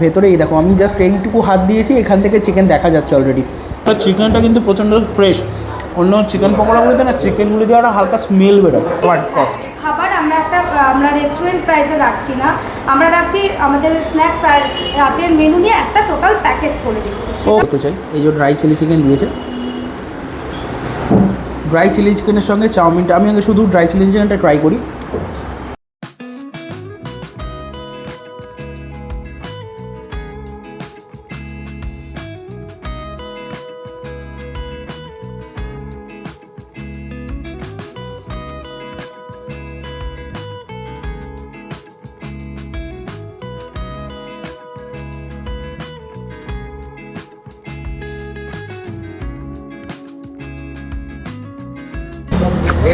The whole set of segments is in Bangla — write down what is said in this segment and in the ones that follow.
ভেতরে এই দেখো আমি জাস্ট এইটুকু হাত দিয়েছি এখান থেকে চিকেন দেখা যাচ্ছে অলরেডি চিকেনটা কিন্তু প্রচণ্ড ফ্রেশ অন্য চিকেন পকোড়াগুলিতে না চিকেনগুলিতে একটা হালকা স্মেল বেরোয়। হোয়াট কস্ট খাবার আমরা একটা আমরা রেস্টুরেন্ট প্রাইসে রাখছি না। আমরা রাখছি আমাদের স্ন্যাক্স আর রাতের মেনু নিয়ে একটা টোটাল প্যাকেজ করে দিচ্ছি। ও করতে চাই এই যে ড্রাই চিলি চিকেন দিয়েছে। ড্রাই চিলি চিকেনের সঙ্গে চাউমিনটা আমি আগে শুধু ড্রাই চিলি চিকেনটা ট্রাই করি।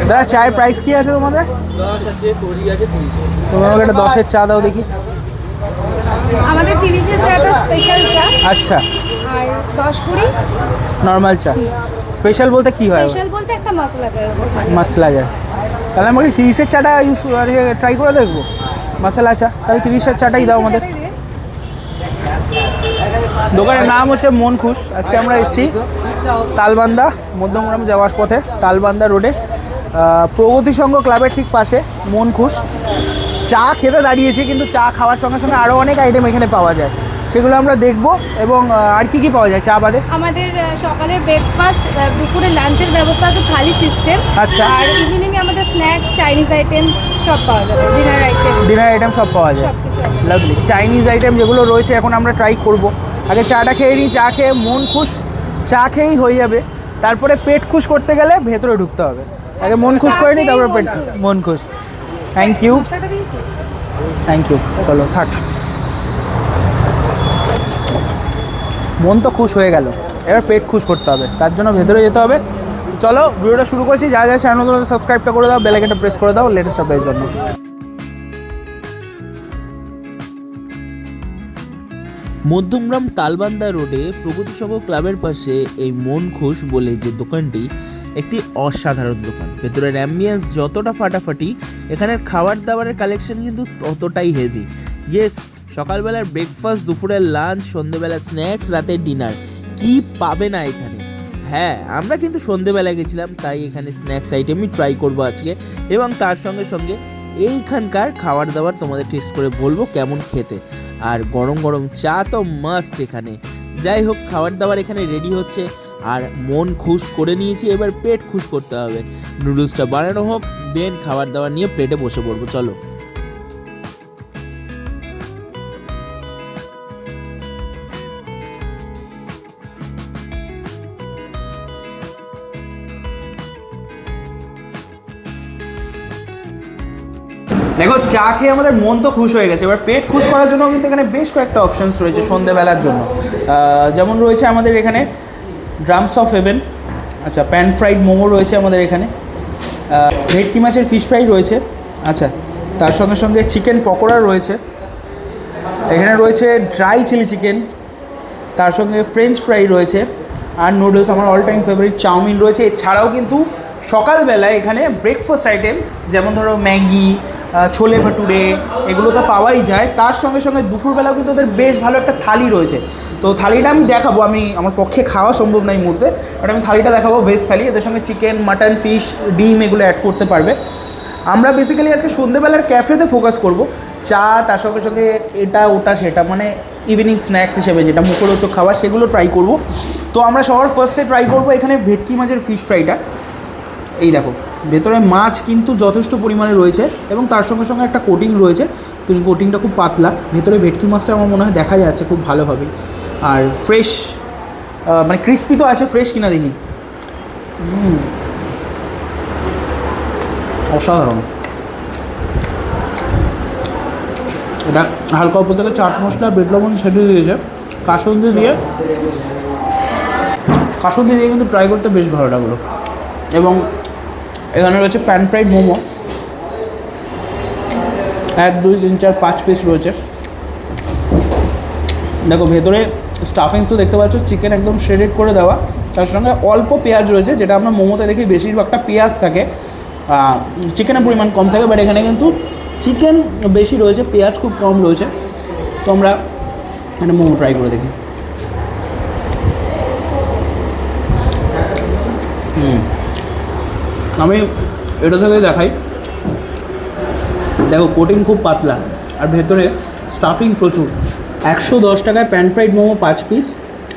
দাদা চায়ের প্রাইস কি আছে তোমাদের? আছে আমাকে একটা দশের চা দাও দেখি। আমাদের তিরিশের চাটা স্পেশাল চা। আচ্ছা। আর দশ কুড়ি? নর্মাল চা। স্পেশাল বলতে কি হয়? স্পেশাল বলতে একটা মশলা চাই মশলা যায়। তাহলে আমাকে তিরিশের চাটা ইউজ ট্রাই করে দেখব। মশলা চা। তাহলে তিরিশের চাটাই দাও আমাদের। দোকানের নাম হচ্ছে মন খুশ আজকে আমরা এসেছি তালবান্দা মধ্যমগ্রাম যাওয়ার পথে তালবান্দা রোডে। প্রগতি সংঘ ক্লাবের ঠিক পাশে মন খুশ। চা খেতে দাঁড়িয়েছি কিন্তু চা খাওয়ার সঙ্গে সঙ্গে আরও অনেক আইটেম এখানে পাওয়া যায়। সেগুলো আমরা দেখব এবং আর কি কি পাওয়া যায় চা বাদে? আমাদের সকালের ব্রেকফাস্ট দুপুরে লাঞ্চের ব্যবস্থা আছে থালি সিস্টেম আচ্ছা। আর ইভিনিংয়ে আমাদের স্ন্যাক্স চাইনিজ আইটেম সব পাওয়া যাবে ডিনার আইটেম ডিনার আইটেম সব পাওয়া যায়। লাভলি চাইনিজ আইটেম যেগুলো রয়েছে এখন আমরা ট্রাই করব। আগে চাটা খেয়ে নিই চা খেয়ে মন খুশ চা খেয়েই হয়ে যাবে। তারপরে পেট খুশ করতে গেলে ভেতরে ঢুকতে হবে। আগে মন খুশ করে নিই তারপরে পেট মন খুশ। থ্যাংক ইউ থ্যাংক ইউ চলো থাক। মন তো খুশ হয়ে গেল। এবার পেট খুশ করতে হবে। তার জন্য ভেতরে যেতে হবে। চলো ভিডিওটা শুরু করছি। যা যারা চ্যানেল সাবস্ক্রাইবটা করে দাও বেলাইকনটা প্রেস করে দাও লেটেস্ট আপডেটের জন্য। মধ্যমগ্রাম তালবান্দা রোডে প্রগতিসংঘ ক্লাবের পাশে এই মন খুশ বলে যে দোকানটি একটি অসাধারণ দোকান। ভেতরের অ্যাম্বিয়েন্স যতটা ফাটাফাটি, এখানের খাবার দাবারের কালেকশন কিন্তু ততটাই হেভি ইয়েস সকালবেলার ব্রেকফাস্ট দুপুরের লাঞ্চ সন্ধেবেলা স্ন্যাক্স রাতের ডিনার কি পাবে না এখানে? হ্যাঁ আমরা কিন্তু সন্ধেবেলা গেছিলাম, তাই এখানে স্ন্যাক্স আইটেমই ট্রাই করব আজকে। এবং তার সঙ্গে সঙ্গে এইখানকার খাবার দাবার তোমাদের টেস্ট করে বলব কেমন খেতে। আর গরম গরম চা তো মাস্ট এখানে। যাই হোক খাবার দাবার এখানে রেডি হচ্ছে। আর মন খুশ করে নিয়েছি, এবার পেট খুশ করতে হবে। নুডলসটা বানানো হোক, দেন খাবার দাবার নিয়ে প্লেটে বসে পড়ব, চলো। দেখো, চা খেয়ে আমাদের মন তো খুশ হয়ে গেছে। এবার পেট খুশ করার জন্য কিন্তু এখানে বেশ কয়েকটা অপশানস রয়েছে সন্ধেবেলার জন্য। যেমন রয়েছে আমাদের এখানে ড্রামস অফ হেভেন আচ্ছা প্যান ফ্রাইড মোমো রয়েছে আমাদের এখানে। ভেটকি মাছের ফিশ ফ্রাই রয়েছে। আচ্ছা তার সঙ্গে সঙ্গে চিকেন পকোড়া রয়েছে। এখানে রয়েছে ড্রাই চিলি চিকেন তার সঙ্গে ফ্রেঞ্চ ফ্রাই রয়েছে। আর নুডলস আমার অল টাইম ফেভারিট চাউমিন রয়েছে। এছাড়াও কিন্তু সকালবেলায় এখানে ব্রেকফাস্ট আইটেম যেমন ধরো ম্যাগি ছোলে ভাটুরে, এগুলো তো পাওয়াই যায়। তার সঙ্গে সঙ্গে দুপুরবেলাও কিন্তু ওদের বেশ ভালো একটা থালি রয়েছে। তো থালিটা আমি দেখাবো, আমি আমার পক্ষে খাওয়া সম্ভব না এই মুহূর্তে বাট আমি থালিটা দেখাবো ভেজ থালি। এদের সঙ্গে চিকেন মাটন ফিশ ডিম এগুলো অ্যাড করতে পারবে। আমরা বেসিক্যালি আজকে সন্ধ্যেবেলার ক্যাফেতে ফোকাস করব। চা, তার সঙ্গে সঙ্গে এটা, ওটা, সেটা মানে ইভিনিং স্ন্যাক্স হিসেবে যেটা মুখরোচক খাবার, সেগুলো ট্রাই করব। তো আমরা সবার ফার্স্টে ট্রাই করব এখানে ভেটকি মাছের ফিশ ফ্রাইটা এই দেখো। ভেতরে মাছ কিন্তু যথেষ্ট পরিমাণে রয়েছে এবং তার সঙ্গে সঙ্গে একটা কোটিং রয়েছে। কোটিংটা খুব পাতলা। ভেতরে ভেটকি মাছটা আমার মনে হয় দেখা যাচ্ছে খুব ভালোভাবে আর ফ্রেশ মানে ক্রিস্পি তো আছে ফ্রেশ কিনা দেখি। অসাধারণ। এটা হালকা উপর থেকে চাট মশলা বেট লবণ সেটে দিয়েছে। কাসুন্দি দিয়ে। কাসুন্দি দিয়ে কিন্তু ট্রাই করতে বেশ ভালো লাগল। এবং এখানে রয়েছে প্যান ফ্রাইড মোমো। এক, দুই, তিন, চার, পাঁচ পিস রয়েছে। দেখো, ভেতরে স্টাফিং তো দেখতে পাচ্ছ চিকেন একদম শ্রেডেড করে দেওয়া। তার সঙ্গে অল্প পেঁয়াজ রয়েছে, যেটা আমরা মোমোতে দেখি বেশিরভাগটা পেঁয়াজ থাকে। চিকেনের পরিমাণ কম থাকে বাট এখানে কিন্তু চিকেন বেশি রয়েছে, পেঁয়াজ খুব কম রয়েছে। তো আমরা একটা মোমো ট্রাই করে দেখি। হুম। আমি এটা থেকে দেখাই। দেখো কোটিং খুব পাতলা। আর ভেতরে স্টাফিং প্রচুর। একশো দশ টাকায় প্যান ফ্রাইড মোমো পাঁচ পিস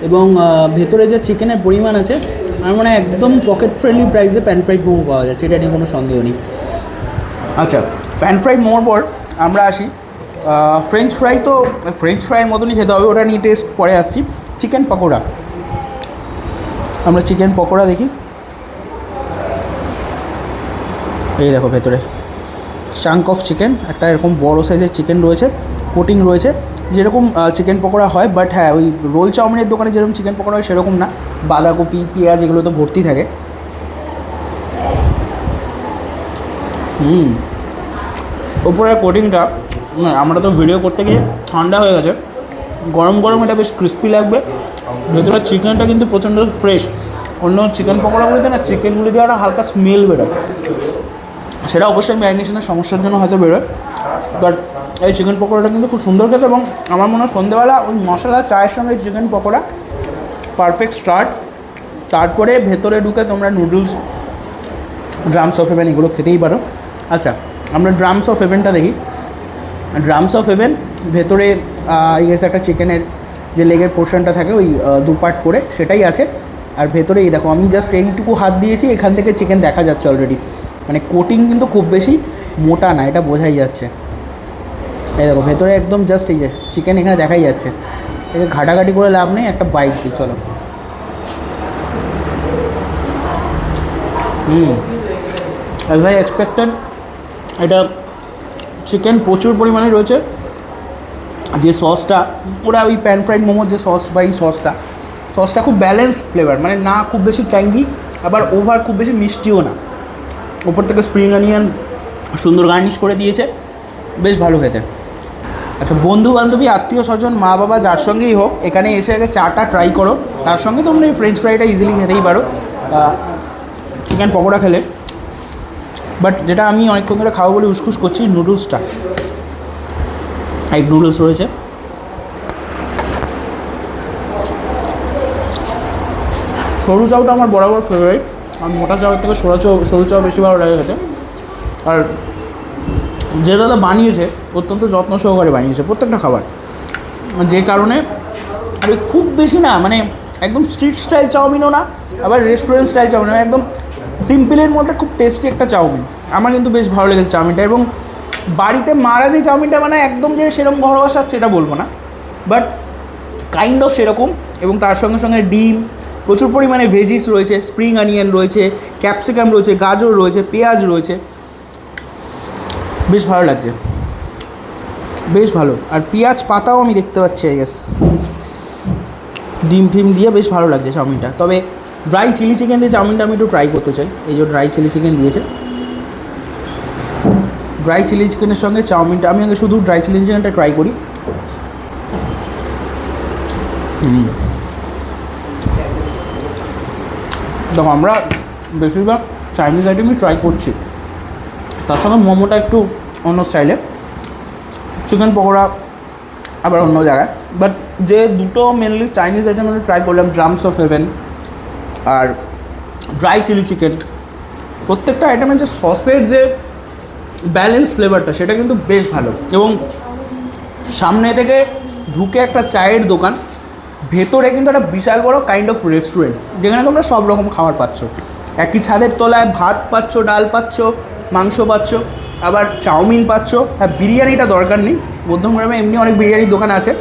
এবং ভেতরে যে চিকেনের পরিমাণ আছে আমার মনে হয় একদম পকেট ফ্রেন্ডলি প্রাইসে প্যান ফ্রাইড মোমো পাওয়া যাচ্ছে, এটা নিয়ে কোনো সন্দেহ নেই। আচ্ছা প্যান ফ্রাইড মোমোর পর আমরা আসি। ফ্রেঞ্চ ফ্রাই তো ফ্রেঞ্চ ফ্রাইয়ের মতনই খেতে হবে, ওটা নিয়ে টেস্ট পরে আসছি। চিকেন পকোড়া। আমরা চিকেন পকোড়া দেখি। এই দেখো ভেতরে। চাঙ্ক অফ চিকেন একটা এরকম বড়ো সাইজের চিকেন রয়েছে কোটিং রয়েছে। যেরকম চিকেন পকোড়া হয় বাট হ্যাঁ ওই রোল চাউমিনের দোকানে যেরকম চিকেন পকোড়া হয়, সেরকম না। বাঁধাকপি, পেঁয়াজ, এগুলো তো ভর্তি থাকে। হুম। ওপরের কোটিংটা আমরা তো ভিডিও করতে গিয়ে ঠান্ডা হয়ে গেছে। গরম গরম এটা বেশ ক্রিস্পি লাগবে। ভেতরে চিকেনটা কিন্তু প্রচণ্ড ফ্রেশ অন্য চিকেন পকোড়াগুলিতে না চিকেনগুলি দিয়ে একটা হালকা স্মেল বেরোয়। সেটা অবশ্যই ম্যারিনেশনের সমস্যার জন্য হয়তো বেরোয়। বাট এই চিকেন পকোড়াটা কিন্তু খুব সুন্দর খেতে এবং আমার মনে হয় সন্ধ্যেবেলা ওই মশলা চায়ের সঙ্গে চিকেন পকোড়া পারফেক্ট স্টার্ট তারপরে ভেতরে ঢুকে তোমরা নুডলস ড্রামস অফ হেভেন এগুলো খেতেই পারো। আচ্ছা আমরা ড্রামস অফ হেভেনটা দেখি। ড্রামস অফ হেভেন ভেতরে ইয়েস একটা চিকেনের যে লেগের পোর্শনটা থাকে ওই আহ, দু পার্ট করে সেটাই আছে। আর ভেতরে এই দেখো আমি জাস্ট এইটুকু হাত দিয়েছি এখান থেকে চিকেন দেখা যাচ্ছে অলরেডি মানে কোটিং কিন্তু খুব বেশি মোটা না, এটা বোঝাই যাচ্ছে। এই দেখো, ভেতরে একদম জাস্ট এই যে চিকেন এখানে দেখাই যাচ্ছে। একে ঘাটাঘাটি করে লাভ নেই, একটা বাইক দিই, চলো। হুম। অ্যাজ আই এক্সপেক্টেড এটা চিকেন প্রচুর পরিমাণে রয়েছে। যে সসটা ওরা ওই প্যান ফ্রাইড মোমোর যে সস বা এই সসটা সসটা খুব ব্যালেন্স ফ্লেভার মানে না খুব বেশি ট্যাঙ্গি আবার ওভার খুব বেশি মিষ্টিও না। ওপর থেকে স্প্রিং অনিয়ন সুন্দর গার্নিশ করে দিয়েছে। বেশ ভালো খেতে। আচ্ছা বন্ধু বান্ধবী আত্মীয় স্বজন, মা বাবা যার সঙ্গেই হোক, এখানে এসে আগে চাটা ট্রাই করো। তার সঙ্গে তোমরা এই ফ্রেঞ্চ ফ্রাইটা ইজিলি খেতেই পারো। চিকেন পকোড়া খেলে। বাট যেটা আমি অনেকক্ষণ ধরে খাব বলে উসকুস করছি নুডলসটা এক নুডলস রয়েছে। সরু চাউটা আমার বরাবর ফেভারিট আর মোটা চাউয়ের থেকে সরু চাউ সরু চাউ বেশি ভালো লাগে খেতে। আর যে দাদা বানিয়েছে, অত্যন্ত যত্ন সহকারে বানিয়েছে, প্রত্যেকটা খাবার। যে কারণে ওই খুব বেশি না মানে একদম স্ট্রিট স্টাইল চাউমিনও না, আবার রেস্টুরেন্ট স্টাইল চাউমিন মানে একদম সিম্পলের মধ্যে খুব টেস্টি একটা চাউমিন। আমার কিন্তু বেশ ভালো লেগেছে চাউমিনটা এবং বাড়িতে মারা যে চাউমিনটা বানায়, একদম যে সেরকম ঘরোয়া স্বাদ সেটা বলব না। বাট কাইন্ড অফ সেরকম এবং তার সঙ্গে সঙ্গে ডিম প্রচুর পরিমাণে ভেজিস রয়েছে স্প্রিং অনিয়ন রয়েছে ক্যাপসিকাম রয়েছে, গাজর রয়েছে, পেঁয়াজ রয়েছে। বেশ ভালো লাগছে। বেশ ভালো। আর পেঁয়াজ পাতাও আমি দেখতে পাচ্ছি আই গেস ডিম ফিম দিয়ে বেশ ভালো লাগছে চাউমিনটা। তবে ড্রাই চিলি চিকেন দিয়ে চাউমিনটা আমি একটু ট্রাই করতে চাই। এই যে ড্রাই চিলি চিকেন দিয়েছে। ড্রাই চিলি চিকেনের সঙ্গে চাউমিনটা আমি আগে শুধু ড্রাই চিলি চিকেনটা ট্রাই করি। হুম। দেখো, আমরা বেশিরভাগ চাইনিজ আইটেমই ট্রাই করছি। তার সঙ্গে মোমোটা একটু অন্য স্টাইলে চিকেন পকোড়া, আবার অন্য জায়গায়। বাট যে দুটো মেনলি চাইনিজ আইটেম আমি ট্রাই করলাম ড্রামস অফ হেভেন আর ড্রাই চিলি চিকেন প্রত্যেকটা আইটেমের যে সসের যে ব্যালেন্স ফ্লেভারটা সেটা কিন্তু বেশ ভালো। এবং সামনে থেকে ঢুকে একটা চায়ের দোকান। ভেতরে কিন্তু একটা বিশাল বড় কাইন্ড অফ রেস্টুরেন্ট যেখানে তোমরা সব রকম খাবার পাচ্ছ। একই ছাদের তলায় ভাত পাচ্ছ, ডাল পাচ্ছ, মাংস পাচ্ছ, আবার চাউমিন পাচ্ছ। হ্যাঁ বিরিয়ানিটা দরকার নেই। মধ্যমগ্রামে এমনি অনেক বিরিয়ানির দোকান আছে।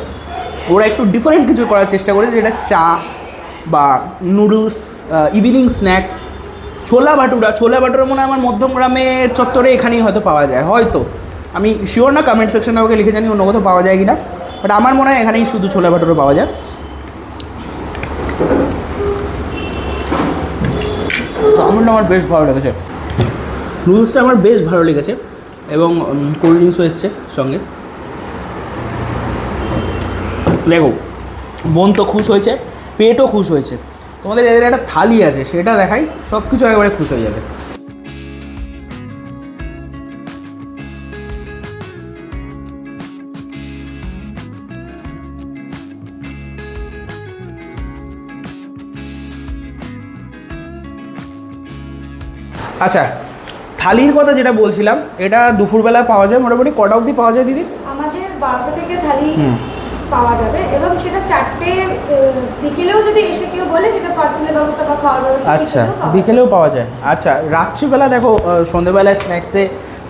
ওরা একটু ডিফারেন্ট কিছু করার চেষ্টা করে, যেটা চা বা নুডলস ইভিনিং স্ন্যাক্স ছোলা ভাটুরা। ছোলা ভাটুরা মনে হয় আমার মধ্যমগ্রামের চত্বরে এখানেই হয়তো পাওয়া যায়। হয়তো। আমি শিওর না কমেন্ট সেকশনে আমাকে লিখে জানি অন্য কোথাও পাওয়া যায় কি না বাট আমার মনে হয় এখানেই শুধু ছোলা ভাটুরা পাওয়া যায়। চাউমিনটা আমার বেশ ভালো লেগেছে। নুডলসটা আমার বেশ ভালো লেগেছে এবং কোল্ড ড্রিঙ্কসও এসছে সঙ্গে। দেখো, মন তো খুশ হয়েছে, পেটও খুশ হয়েছে। তোমাদের এদের একটা থালি আছে, সেটা দেখাই সব কিছু একেবারে খুশ হয়ে যাবে। আচ্ছা থালির কথা যেটা বলছিলাম এটা দুপুরবেলা পাওয়া যায় মোটামুটি কটা অবধি পাওয়া যায় দিদি? আমাদের বারোটা থেকে থালি। পাওয়া যাবে এবং সেটা চারটে বিকেলেও যদি এসে কেউ বলে সেটা পার্সেলের ব্যবস্থা বা খাওয়ার ব্যবস্থা আচ্ছা বিকেলেও পাওয়া যায়। আচ্ছা রাত্রিবেলা দেখো সন্ধ্যেবেলায় স্ন্যাক্সে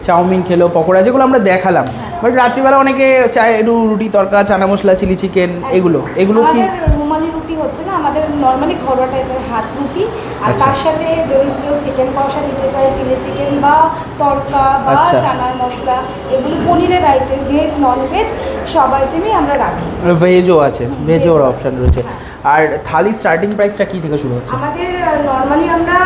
চাউমিন খেলো পকোড়া যেগুলো আমরা দেখালাম। বাট রাত্রিবেলা অনেকে চায় একটু রুটি তরকা চানা মশলা চিলি চিকেন এগুলো। এগুলো কি রুমালি রুটি হচ্ছে না আমাদের নর্মালি ঘরোয়া টাইপের হাত রুটি আর আচ্ছা। তার সাথে যদি কেউ চিকেন কষা নিতে চায় চিলি চিকেন বা তড়কা বা আচ্ছা। চানার মশলা এগুলো পনিরের আইটেম ভেজ নন ভেজ সব আইটেমই আমরা রাখি ভেজও আছে ভেজও অপশান রয়েছে আর থালি স্টার্টিং প্রাইসটা কী থেকে শুরু হচ্ছে আমাদের নর্মালি আমরা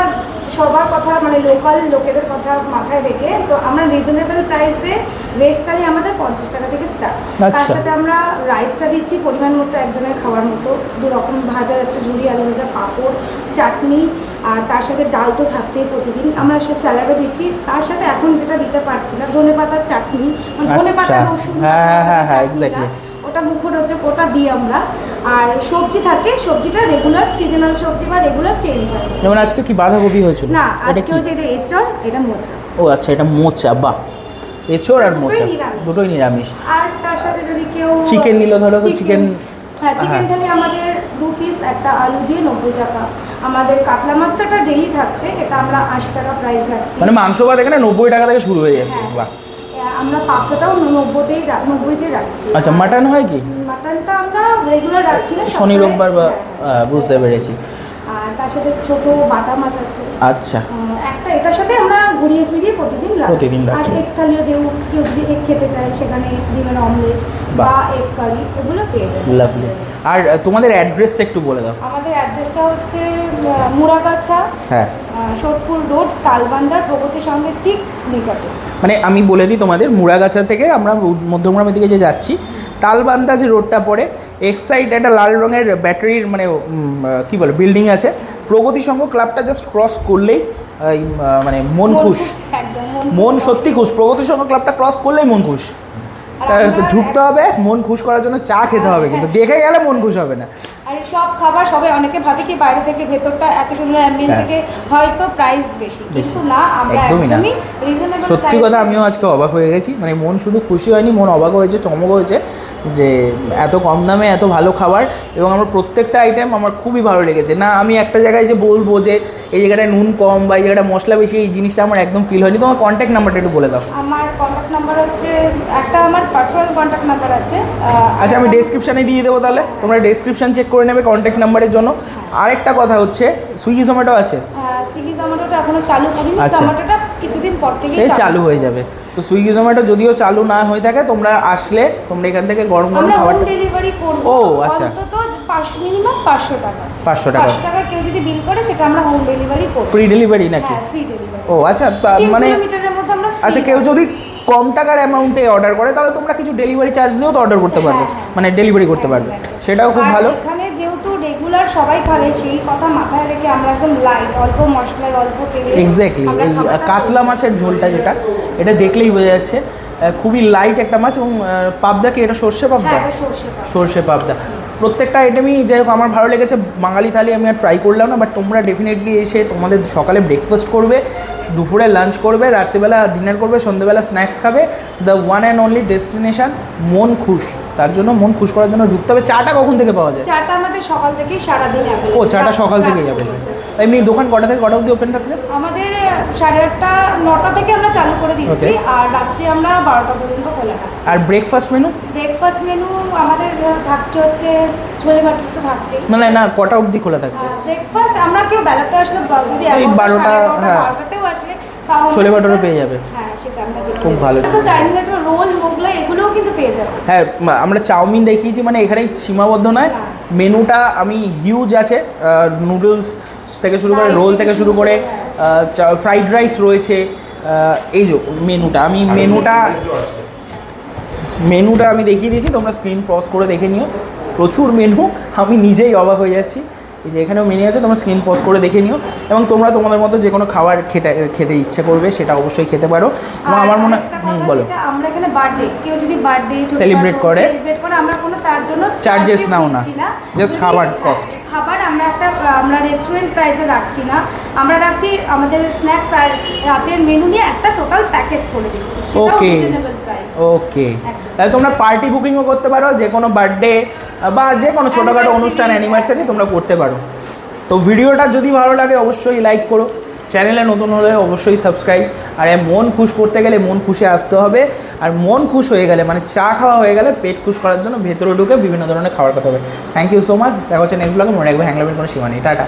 সবার কথা মানে লোকাল লোকেদের কথা মাথায় রেখে তো আমরা রিজনেবল প্রাইসে ভেজ থালি আমাদের পঞ্চাশ টাকা থেকে স্টার্ট তার আচ্ছা। সাথে আমরা রাইসটা দিচ্ছি পরিমাণ মতো একজনের খাওয়ার মতো। দু রকম ভাজা যাচ্ছে ঝুড়ি আলু ভাজা পাঁপড় চাটনি আর তার সাথে ডাল তো থাকছেই প্রতিদিন। আমরা সে স্যালাডও দিচ্ছি। তার সাথে এখন যেটা দিতে পারছি না ধনে পাতার চাটনি। ধনে পাতা আচ্ছা। রসুন হ্যাঁ, হ্যাঁ, হ্যাঁ, ওটা মুখরোচক ওটা দিই আমরা। আর সবজি থাকে সবজিটা রেগুলার সিজনাল সবজি বা রেগুলার চেঞ্জ হয়। যেমন আজকে কি বাঁধাকপি হয়েছিল? না আজকে হচ্ছে এটা এঁচড় এটা মোচা। ও আচ্ছা এটা মোচা বাহ। এঁচোড় আর মোচা। দুটোই নিরামিষ। আর তার সাথে যদি কেউ চিকেন নিলো ধরো chicken- হ্যাঁ চিকেন হ্যাঁ। থালি আমাদের দু পিস একটা আলু দিয়ে নব্বই টাকা। আমাদের কাতলা মাছটা ডেলি থাকছে এটা আমরা আশি টাকা প্রাইস রাখছি। মানে মাংস ভাত এখানে নব্বই টাকা থেকে শুরু হয়ে যাচ্ছে হ্যাঁ। বাহ। আমরা পাপ্তাটাও নব্বইতেই নব্বইতেই নব্বইতে রাখছি। আচ্ছা মাটন হয় কি? মাটনটা আমরা রেগুলার রাখছি না শনি রোববার বা হ্যাঁ, বুঝতে পেরেছি। আর তার সাথে ছোট বাটা মাছ আছে। আচ্ছা। একটা এটার সাথে আমরা ঘুরিয়ে ফিরিয়ে প্রতিদিন রাখছি। প্রতিদিন আর এক থালিও যে কেউ যদি এক খেতে চায় সেখানে ডিমের অমলেট বা এগ কারি এগুলো পেয়ে যায় লাভলি আর তোমাদের অ্যাড্রেসটা একটু বলে দাও। আমাদের অ্যাড্রেসটা হচ্ছে মুরাগাছা হ্যাঁ। সোদপুর রোড তালবান্জার প্রগতি সঙ্গে ঠিক নিকটে। মানে আমি বলে দিই তোমাদের মুরাগাছা থেকে আমরা মধ্যমগ্রামের দিকে যে যাচ্ছি তালবান্দা যে রোডটা পড়ে এক সাইড একটা লাল রঙের ব্যাটারির মানে কি বলে বিল্ডিং আছে। প্রগতি সংঘ ক্লাবটা জাস্ট ক্রস করলেই মানে মন খুশ। মন সত্যি খুশ। প্রগতি সংঘ ক্লাবটা ক্রস করলেই মন খুশ। ঢুকতে হবে মন খুশ করার জন্য চা খেতে হবে কিন্তু। দেখে গেলে মন খুশ হবে না। আর সব খাবার সবাই অনেকে ভাবে কি বাইরে থেকে ভেতরটা এত সুন্দর অ্যাম্বিয়েন্স হ্যাঁ। থেকে হয়তো প্রাইস বেশি। কিন্তু না আমরা একদমই না। সত্যি কথা আমিও আজকে অবাক হয়ে গেছি। মানে মন শুধু খুশি হয়নি মন অবাক হয়েছে চমক হয়েছে যে এত কম দামে এত ভালো খাবার এবং আমার প্রত্যেকটা আইটেম আমার খুবই ভালো লেগেছে। না আমি একটা জায়গায় যে বলব যে এই জায়গাটায় নুন কম বা এই জায়গাটা মশলা বেশি এই জিনিসটা আমার একদম ফিল হয়নি। তোমার কন্ট্যাক্ট নাম্বারটা একটু বলে দাও। আমার কন্ট্যাক্ট নাম্বার হচ্ছে একটা আমার পার্সোনাল কন্ট্যাক্ট নাম্বার আছে আচ্ছা আমি ডেসক্রিপশানে দিয়ে দেবো তাহলে। তোমরা ডেসক্রিপশান চেক করে নেবে কন্ট্যাক্ট নাম্বারের জন্য। আরেকটা কথা হচ্ছে সুইগি জোম্যাটো আছে? সুইগি জোম্যাটোটা এখনও চালু করিনি আচ্ছা। জোম্যাটোটা কিছুদিন পর থেকে চালু। হয়ে যাবে। তো সুইগি জোম্যাটো যদিও চালু না হয়ে থাকে তোমরা আসলে তোমরা এখান থেকে গরম গরম খাবার ডেলিভারি করব। ও, আচ্ছা। মিনিমাম পাঁচশো টাকা। 500 টাকা। টাকা কেউ যদি বিল করে সেটা আমরা হোম ডেলিভারি করব। ফ্রি ডেলিভারি নাকি? হ্যাঁ ফ্রি ডেলিভারি ও আচ্ছা মানে আচ্ছা কেউ যদি কম টাকার অ্যামাউন্টে অর্ডার করে তাহলে তোমরা কিছু ডেলিভারি চার্জ দিয়েও তো অর্ডার করতে পারবে। হ্যাঁ, হ্যাঁ। মানে ডেলিভারি করতে পারবে। সেটাও খুব ভালো। এখানে যেহেতু রেগুলার সবাই খাবে সেই কথা মাথায় রেখে আমরা একদম লাইট অল্প মশলায় অল্প তেলে এক্স্যাক্টলি এই কাতলা মাছের ঝোলটা যেটা এটা দেখলেই বোঝা যাচ্ছে। খুবই লাইট একটা মাছ এবং পাবদা কি? এটা সর্ষে হ্যাঁ পাবদা। এটা সর্ষে পাবদা। প্রত্যেকটা আইটেমই যাই হোক আমার ভালো লেগেছে বাঙালি থালি আমি আর ট্রাই করলাম না বাট তোমরা ডেফিনেটলি এসে তোমাদের সকালে ব্রেকফাস্ট করবে দুপুরে লাঞ্চ করবে রাত্রিবেলা ডিনার করবে সন্ধ্যেবেলা স্ন্যাক্স খাবে the one and only destination মন খুশ। তার জন্য মন খুশ করার জন্য ঢুকতে হবে। চাটা কখন থেকে পাওয়া যায়? চাটা আমাদের সকাল থেকেই সারাদিন ও চাটা সকাল থেকে। যাবে এমনি দোকান কটা থেকে কটা অবধি ওপেন থাকছে? আমাদের সাড়ে আটটা নটা থেকে আমরা চালু করে দিচ্ছি আর রাত্রি আমরা বারোটা পর্যন্ত খোলা রাখছি আর ব্রেকফাস্ট মেনু ব্রেকফাস্ট মেনু আমাদের থাকছে হচ্ছে ছোলে ভাটুর তো থাকছে। মানে না কটা অবধি খোলা থাকছে? ব্রেকফাস্ট আমরা কেউ বেলাতে আসলে যদি এই বারোটা, হ্যাঁ। বারোটাতেও আসে ছোলে ভাটুরও পেয়ে যাবে। হ্যাঁ সেটা আমরা খুব ভালো। তো চাইনিজ একটা রোল মোগলাই এগুলোও কিন্তু পেয়ে যাবে। হ্যাঁ আমরা চাউমিন দেখিয়েছি মানে এখানেই সীমাবদ্ধ নয়। মেনুটা আমি হিউজ আছে নুডলস থেকে শুরু করে রোল থেকে শুরু করে করে, ফ্রাইড রাইস রয়েছে। এই যে মেনুটা আমি মেনুটা মেনুটা আমি দেখিয়ে দিয়েছি তোমরা স্ক্রিন পজ করে দেখে নিও। প্রচুর মেনু আমি নিজেই অবাক হয়ে যাচ্ছি। এই যে এখানেও মেনু আছে তোমরা স্ক্রিন পজ করে দেখে নিও। এবং তোমরা তোমাদের মতো যে কোনো খাবার খেতে খেতে ইচ্ছে করবে সেটা অবশ্যই খেতে পারো। এবং আমার মনে হয় বলো। আমরা এখানে বার্থডে কেউ যদি বার্থডে Celebrate করে। সেলিব্রেট করে আমরা কোনো তার জন্য Charges নাও না। জাস্ট খাবার হ্যাঁ, cost। খাবার আমরা একটা আমরা রেস্টুরেন্ট প্রাইসে রাখছি না। আমরা রাখছি আমাদের স্ন্যাক্স আর রাতের মেনু নিয়ে একটা টোটাল প্যাকেজ করে দিচ্ছি। ওকে ওকে তাহলে তোমরা পার্টি বুকিংও করতে পারো যে কোনো বার্থডে বা যে কোনো ছোটোখাটো অনুষ্ঠান অ্যানিভার্সারি তোমরা করতে পারো। তো ভিডিওটা যদি ভালো লাগে অবশ্যই লাইক করো। চ্যানেলে নতুন হলে অবশ্যই সাবস্ক্রাইব। আর মন খুশ করতে গেলে মন খুশে আসতে হবে। আর মন খুশ হয়ে গেলে মানে চা খাওয়া হয়ে গেলে পেট খুশ করার জন্য ভেতরে ঢুকে বিভিন্ন ধরনের খাবার খেতে হবে। থ্যাংক ইউ সো মাচ দেখা হচ্ছে নেক্সট ব্লগে মনে রাখবে হ্যাংলাবেন কোনো সীমা নেই। টাটা।